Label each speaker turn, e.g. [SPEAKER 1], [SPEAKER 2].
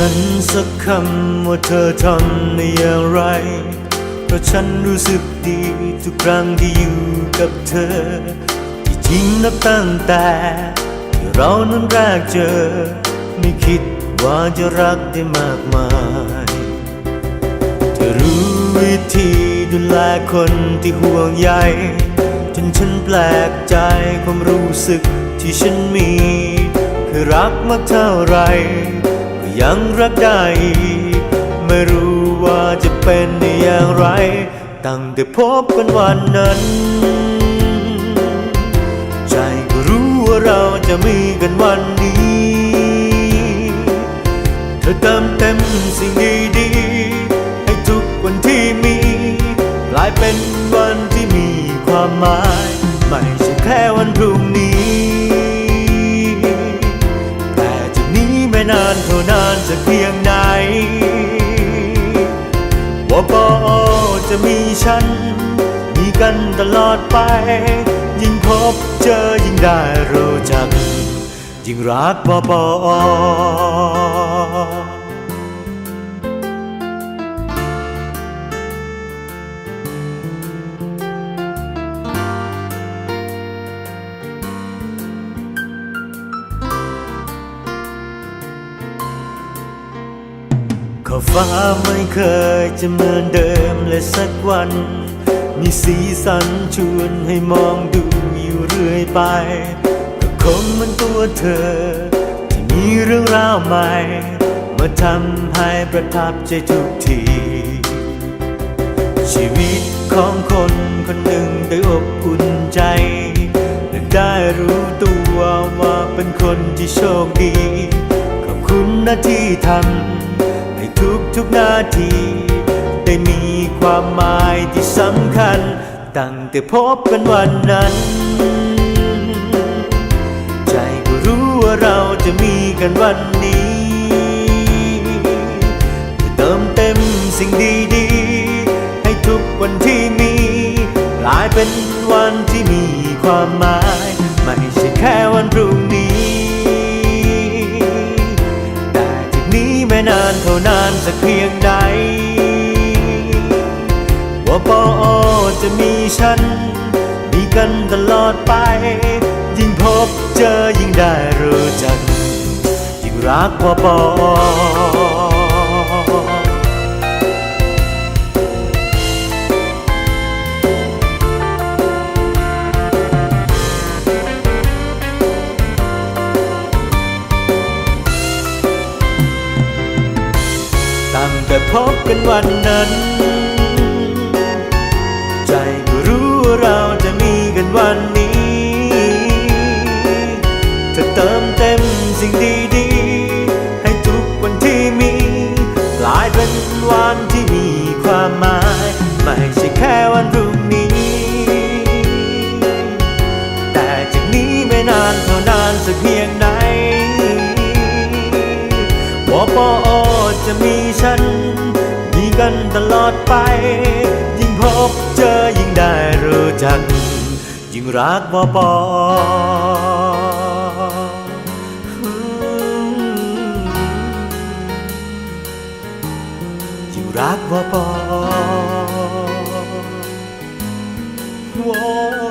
[SPEAKER 1] ฉันสักคำว่าเธอทำในอย่างไร เพราะฉันรู้สึกดีทุกครั้งที่อยู่กับเธอ ที่จริงนับตั้งแต่ ที่เรานั้นแรกเจอ ไม่คิดว่าจะรักได้มากมายเธอรู้วิธีดูแลคนที่ห่วงใยจนฉันแปลกใจความรู้สึกที่ฉันมีคือรักมากเท่าไร ยังรักได้ ไม่รู้ว่าจะเป็นได้อย่างไร ตั้งแต่พบกันวันนั้น ใจก็รู้ว่าเราจะมีกันวันนี้ เธอเติมเต็มสิ่งดีๆให้ทุกวันที่มีกลายเป็นวันที่มีความหมาย ไม่ใช่แค่วันพรุ่งนี้ แต่จากนี้ไม่นานเท่า จะเพียงไหนว่าปอจะมีฉัน มีกันตลอดไป ยิ่งพบเจอยิ่งได้รู้จัก ยิ่งรักปอปอ ฟ้าไม่เคยจะเหมือนเดิมเลยสักวัน มีสีสันชวนให้มองดูอยู่เรื่อยไป ก็คงมันตัวเธอ ที่มีเรื่องราวใหม่ มาทำให้ประทับใจทุกที ชีวิตของคนคนหนึ่งได้อบอุ่นใจและได้รู้ตัวว่าเป็นคนที่โชคดี ขอบคุณนะที่ทำ ทุกทุกนาที ได้มีความหมายที่สำคัญ ตั้งแต่พบกันวันนั้น ใจก็รู้ว่าเราจะมีกันวันนี้ ว่าปอจะมีฉัน มีกันตลอดไป ยิ่งพบเจอยิ่งได้รู้จัก ยิ่งรักปอปอตั้งแต่พบกันวันนั้น วันที่มีความหมาย ไม่ใช่แค่วันพรุ่งนี้ แต่จากนี้ไม่นานเท่านานสักเพียงไหนวปอจะมีฉัน มีกันตลอดไป ยิ่งพบเจอยิ่งได้รู้จัก ยิ่งรักวปอ ที่รักว่าปอวอ